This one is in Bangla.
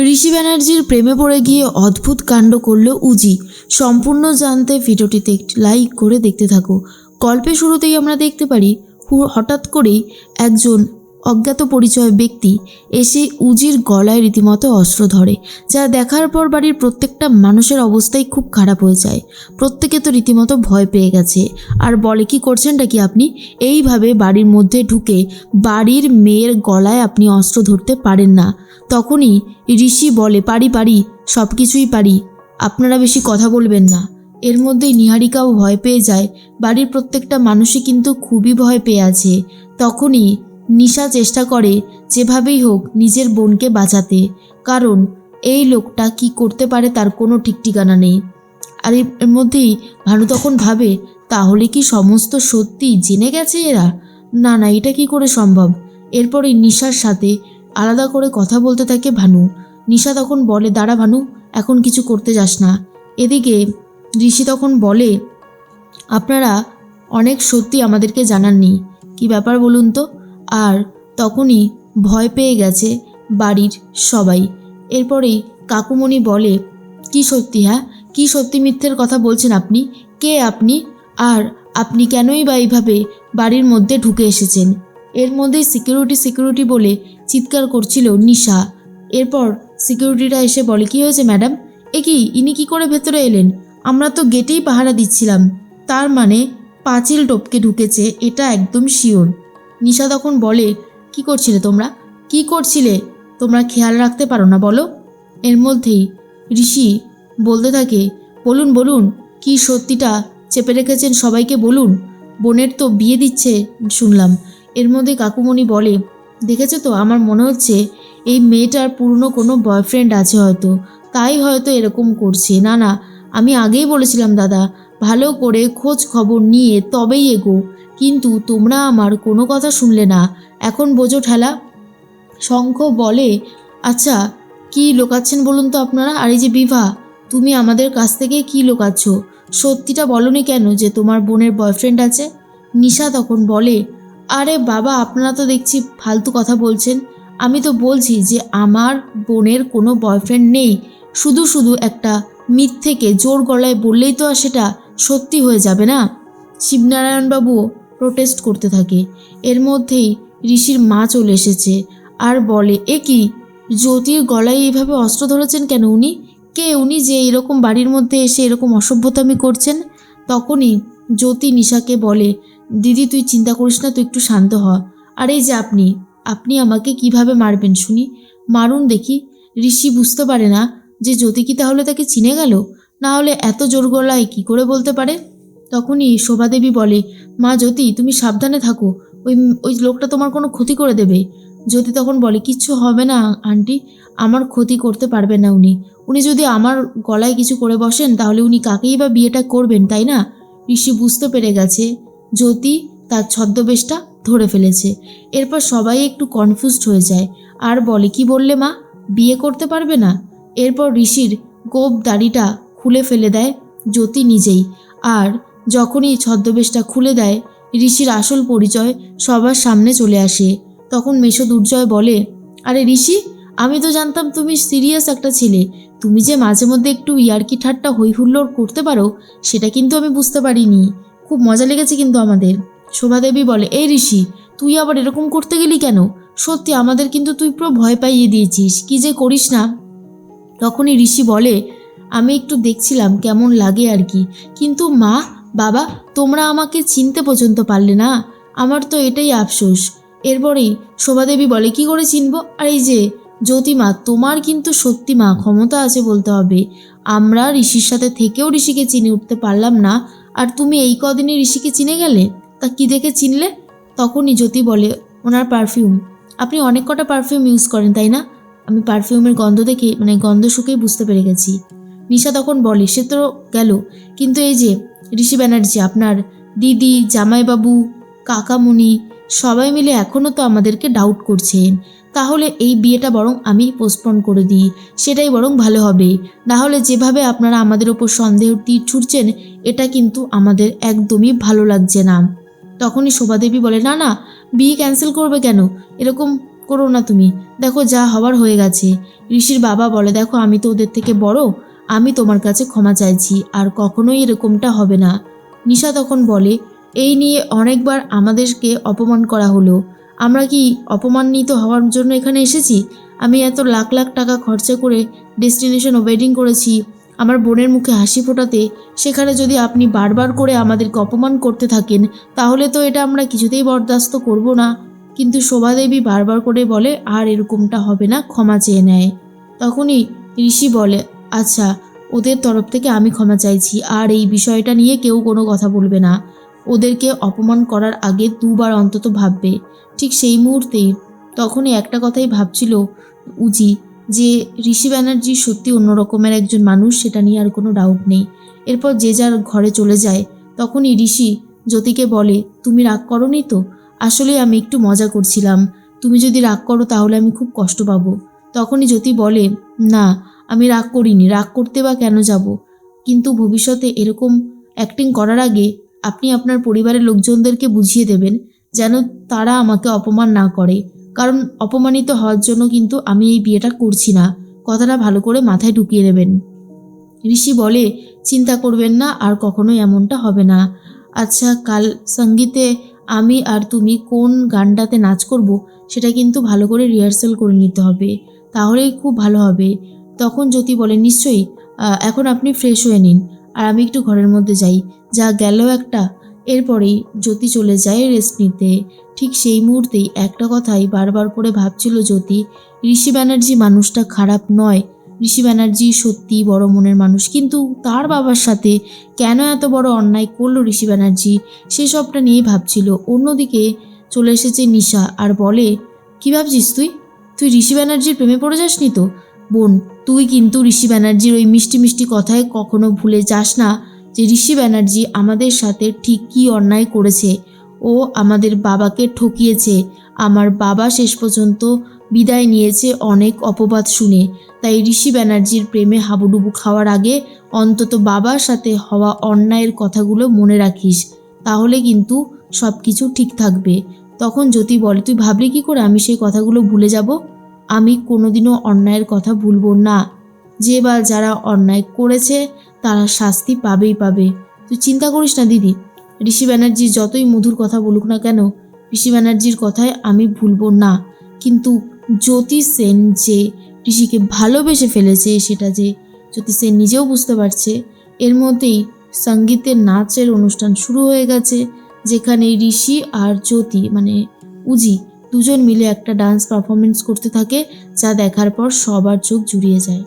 ঋষি ব্যানার্জির প্রেমে পড়ে গিয়ে অদ্ভুত কাণ্ড করল উজি। সম্পূর্ণ জানতে ভিডিওটিতে একটি লাইক করে দেখতে থাকো। গল্পের শুরুতেই আমরা দেখতে পারি হঠাৎ করেই একজন অজ্ঞাত পরিচয় ব্যক্তি এসে উজির গলায় রীতিমতো অস্ত্র ধরে, যা দেখার পর বাড়ির প্রত্যেকটা মানুষের অবস্থাই খুব খারাপ হয়ে যায়। প্রত্যেকে তো রীতিমতো ভয় পেয়ে গেছে। আর বলে, কি করছেনটা কি আপনি? এইভাবে বাড়ির মধ্যে ঢুকে বাড়ির মেয়ের গলায় আপনি অস্ত্র ধরতে পারেন না। তখনই ঋষি বলে, পারি পারি সব কিছুই পারি। আপনারা বেশি কথা বলবেন না। এর মধ্যেই নিহারিকাও ভয় পেয়ে যায়। বাড়ির প্রত্যেকটা মানুষই কিন্তু খুবই ভয় পেয়ে আছে। তখনই নিশা চেষ্টা করে যেভাবেই হোক নিজের বোনকে বাঁচাতে, কারণ এই লোকটা কি করতে পারে তার কোনো ঠিক ঠিকানা নেই। আর এর মধ্যেই ভানু তখন ভাবে, তাহলে কি সমস্ত সত্যি জেনে গেছে এরা? না না, এটা কি করে সম্ভব? এরপরে নিশার সাথে আলাদা করে কথা বলতে থাকে ভানু। নিশা তখন বলে, দাঁড়া ভানু, এখন কিছু করতে যাস না। এদিকে ঋষি তখন বলে, আপনারা অনেক সত্যি আমাদেরকে জানাননি। কি ব্যাপার বলুন তো? আর তখনই ভয় পেয়ে গেছে বাড়ির সবাই। এরপরেই কাকুমণি বলে, কি সত্যি হ্যাঁ? কি সত্যি মিথ্যের কথা বলছেন আপনি? কে আপনি? আর আপনি কেনই বা এইভাবে বাড়ির মধ্যে ঢুকে এসেছেন? এর মধ্যেই সিকিউরিটি সিকিউরিটি বলে চিৎকার করছিল নিশা। এরপর সিকিউরিটিটা এসে বলে, কি হয়েছে ম্যাডাম? এ কি, ইনি কি করে ভেতরে এলেন? আমরা তো গেটেই পাহারা দিচ্ছিলাম। তার মানে পাঁচিল টপকে ঢুকেছে, এটা একদম শিওর। নিশা তখন বলে, কি করছিলে তোমরা? কি করছিলে? তোমরা খেয়াল রাখতে পারো না, বলো। এর মধ্যেই ঋষি বলতে থাকে, বলুন বলুন, কি সত্যিটা চেপে রেখেছেন সবাইকে বলুন? বোনের তো বিয়ে দিচ্ছে, শুনলাম। এর মধ্যে কাকুমণি বলে, দেখেছ তো, আমার মনে হচ্ছে এই মেয়েটার পুরনো কোনো বয়ফ্রেন্ড আছে হয়তো। তাই হয়তো এরকম করছে। না না, আমি আগেই বলেছিলাম দাদা, ভালো করে খোঁজ খবর নিয়ে তবেই এগো। কিন্তু তোমরা আমার কোনো কথা শুনলে না। এখন বোঝো ঠেলা। শঙ্খ বলে আচ্ছা কি লোকাচ্ছেন বলুন তো আপনারা? আর এই যে বিভা, তুমি আমাদের কাছ থেকে কি লোকাচ্ছ? সত্যিটা বলনি কেন যে তোমার বোনের বয়ফ্রেন্ড আছে? নিশা তখন বলে, আরে বাবা, আপনারা তো দেখছি ফালতু কথা বলছেন। আমি তো বলছি যে আমার বোনের কোনো বয়ফ্রেন্ড নেই। শুধু শুধু একটা মিথ্যেকে জোর গলায় বললেই তো আর সেটা সত্যি হয়ে যাবে না? শিবনারায়ণবাবুও প্রোটেস্ট করতে থাকে। এর মধ্যেই ঋষির মা চলে এসেছে আর বলে, এ কি? জ্যোতির গলায় এইভাবে অস্ত্র ধরেছেন কেন উনি? কে উনি যে এরকম বাড়ির মধ্যে এসে এরকম অসভ্যতামি করছেন? তখনই জ্যোতি নিশাকে বলে, দিদি, তুই চিন্তা করিস না, তুই একটু শান্ত হ। আর এই যে আপনি আপনি আমাকে কীভাবে মারবেন শুনি? মারুন দেখি। ঋষি বুঝতে পারে না যে জ্যোতি কি তাহলে তাকে চিনে গেল? না হলে এত জোর গলায় কী করে বলতে পারে? তখনই শোভাদেবী বলে, মা জ্যোতি, তুমি সাবধানে থাকো। ওই ওই লোকটা তোমার কোনো ক্ষতি করে দেবে। জ্যোতি তখন বলে, কিচ্ছু হবে না, আন্টি। আমার ক্ষতি করতে পারবে না উনি। উনি যদি আমার গলায় কিছু করে বসেন, তাহলে উনি কাকেই বা বিয়েটা করবেন, তাই না? ঋষি বুঝতে পেরে গেছে, জ্যোতি তার ছদ্মবেশটা ধরে ফেলেছে। এরপর সবাই একটু কনফিউজড হয়ে যায়। আর বলে, কি বললে মা? বিয়ে করতে পারবে না? এরপর ঋষির গোপ দাড়িটা খুলে ফেলে দেয় জ্যোতি নিজেই। আর যখনই ছদ্মবেশটা খুলে দেয়, ঋষির আসল পরিচয় সবার সামনে চলে আসে। তখন মেশো দুর্জয় বলে, আরে ঋষি, আমি তো জানতাম তুমি সিরিয়াস একটা ছেলে। তুমি যে মাঝে মধ্যে একটু ইয়ার্কি ঠাট্টা হই হুল্লোড় করতে পারো, সেটা কিন্তু আমি বুঝতে পারিনি। খুব মজা লেগেছে কিন্তু আমাদের। শোভাদেবী বলে, এই ঋষি, তুই আবার এরকম করতে গেলি কেন? সত্যি আমাদের কিন্তু তুই পুরো ভয় পাইয়ে দিয়েছিস, কি যে করিস না? তখনই ঋষি বলে, আমি একটু দেখছিলাম কেমন লাগে আর কি। কিন্তু মা বাবা, তোমরা আমাকে চিনতে পর্যন্ত পারলে না। আমার তো এটাই আফসোস। এরপরেই শোভাদেবী বলে, কি করে চিনবো? আর এই যে, জ্যোতিমা, তোমার কিন্তু সত্যি মা, ক্ষমতা আছে বলতে হবে। আমরা ঋষির সাথে থেকেও ঋষিকে চিনে উঠতে পারলাম না। আর তুমি এই কদিনে ঋষিকে চিনে গেলে? তা কি দেখে চিনলে? তখনই জ্যোতি বলে, ওনার পারফিউম আপনি অনেক কটা পারফিউম ইউজ করেন, তাই না? আমি পারফিউমের গন্ধ দেখে মানে গন্ধ শুকেই বুঝতে পেরে গেছি। নিশা তখন বলে, সে তো গেল। কিন্তু এই যে ঋষি ব্যানার্জি, আপনার দিদি, জামাইবাবু, কাকামুনি, সবাই মিলে এখনও তো আমাদেরকে ডাউট করছেন। তাহলে এই বিয়েটা বরং আমি পোস্টপন করে দিই, সেটাই বরং ভালো হবে। না হলে যেভাবে আপনারা আমাদের ওপর সন্দেহ, তীর ছুটছেন এটা কিন্তু আমাদের একদমই ভালো লাগছে না। তখনই শোভাদেবী বলে, না না, বিয়ে ক্যান্সেল করবে কেন? এরকম করো না তুমি। দেখো, যা হবার হয়ে গেছে। ঋষির বাবা বলে, দেখো, আমি তো ওদের থেকে বড় আমি তোমার কাছে ক্ষমা চাইছি আর কখনোই এরকমটা হবে না। নিশা তখন বলে, এই নিয়ে অনেকবার আমাদেরকে অপমান করা হলো। আমরা কি অপমানিত হওয়ার জন্য এখানে এসেছি? আমি এত লাখ লাখ টাকা খরচা করে ডেস্টিনেশন ওয়েডিং করেছি। আমার বোনের মুখে হাসি ফোটাতে সেখানে যদি আপনি বারবার করে আমাদেরকে অপমান করতে থাকেন, তাহলে তো এটা আমরা কিছুতেই বরদাস্ত করব না। কিন্তু শোভাদেবী বারবার করে বলে, আর এরকমটা হবে না, ক্ষমা চেয়ে নেয়। তখনই ঋষি বলে আচ্ছা ওদের তরফ থেকে আমি ক্ষমা চাইছি, আর এই বিষয়টা নিয়ে কেউ কোনো কথা বলবে না। ওদেরকে অপমান করার আগে দুবার অন্তত ভাববে। ঠিক সেই মুহূর্তেই তখনই একটা কথাই ভাবছিল উজি, যে ঋষি ব্যানার্জি সত্যি অন্য রকমের একজন মানুষ, সেটা নিয়ে আর কোনো ডাউট নেই। এরপর যে যার ঘরে চলে যায়, তখনই ঋষি জ্যোতিকে বলে, তুমি রাগ করনি তো? আসলে আমি একটু মজা করছিলাম। তুমি যদি রাগ করো তাহলে আমি খুব কষ্ট পাবো। তখনই জ্যোতি বলে, না আমি রাগ করিনি, রাগ করতে বা কেন যাব? কিন্তু ভবিষ্যতে এরকম অ্যাক্টিং করার আগে আপনি আপনার পরিবারের লোকজনদেরকে বুঝিয়ে দেবেন যেন তারা আমাকে অপমান না করে। কারণ অপমানিত হওয়ার জন্য কিন্তু আমি এই বিয়েটা করছি না। কথাটা ভালো করে মাথায় ঢুকিয়ে নেবেন ঋষি বলে, চিন্তা করবেন না, আর কখনোই এমনটা হবে না। আচ্ছা কাল সঙ্গীতে আমি আর তুমি কোন গানটাতে নাচ করব, সেটা কিন্তু ভালো করে রিহার্সাল করে নিতে হবে। তাহলেই খুব ভালো হবে। তখন জ্যোতি বলে, নিশ্চয়ই এখন আপনি ফ্রেশ হয়ে নিন। আর আমি একটু ঘরের মধ্যে যাই। যা গেল একটা। এরপরেই জ্যোতি চলে যায় রেস্ট নিতে। ঠিক সেই মুহূর্তেই একটা কথাই বারবার করে ভাবছিল জ্যোতি, ঋষি ব্যানার্জি মানুষটা খারাপ নয়। ঋষি ব্যানার্জি সত্যি বড় মনের মানুষ। কিন্তু তার বাবার সাথে কেন এত বড় অন্যায় করল ঋষি ব্যানার্জি? সেসবটা নিয়েই ভাবছিল। অন্যদিকে চলে এসেছে নিশা আর বলে, কি ভাবছিস তুই? তুই ঋষি ব্যানার্জির প্রেমে পড়ে যাসনি তো? বোন, তুই কিন্তু ঋষি ব্যানার্জির ওই মিষ্টি মিষ্টি কথায় কখনো ভুলে যাস না যে ঋষি ব্যানার্জি আমাদের সাথে ঠিক কী অন্যায় করেছে। ও আমাদের বাবাকে ঠকিয়েছে। আমার বাবা শেষ পর্যন্ত বিদায় নিয়েছে অনেক অপবাদ শুনে। তাই ঋষি ব্যানার্জির প্রেমে হাবুডুবু খাওয়ার আগে অন্তত বাবার সাথে হওয়া অন্যায়ের কথাগুলো মনে রাখিস। তাহলে কিন্তু সব কিছু ঠিক থাকবে। তখন জ্যোতি বলে, তুই ভাবলি কি করে আমি সেই কথাগুলো ভুলে যাব? আমি কোনোদিনও অন্যায়ের কথা ভুলব না। যে বা যারা অন্যায় করেছে, তারা শাস্তি পাবেই পাবে। তুই চিন্তা করিস না, দিদি। ঋষি ব্যানার্জি যতই মধুর কথা বলুক না কেন, ঋষি ব্যানার্জির কথায় আমি ভুলব না। কিন্তু জ্যোতি সেন যে ঋষিকে ভালোবেসে ফেলেছে, সেটা যে জ্যোতি সেন নিজেও বুঝতে পারছে, এর মধ্যেই সঙ্গীতের নাচের অনুষ্ঠান শুরু হয়ে গেছে, যেখানে ঋষি আর জ্যোতি মানে উজি দুজন মিলে একটা ডান্স পারফরমেন্স করতে থাকে যা দেখার পর সবার চোখ জুড়িয়ে যায়।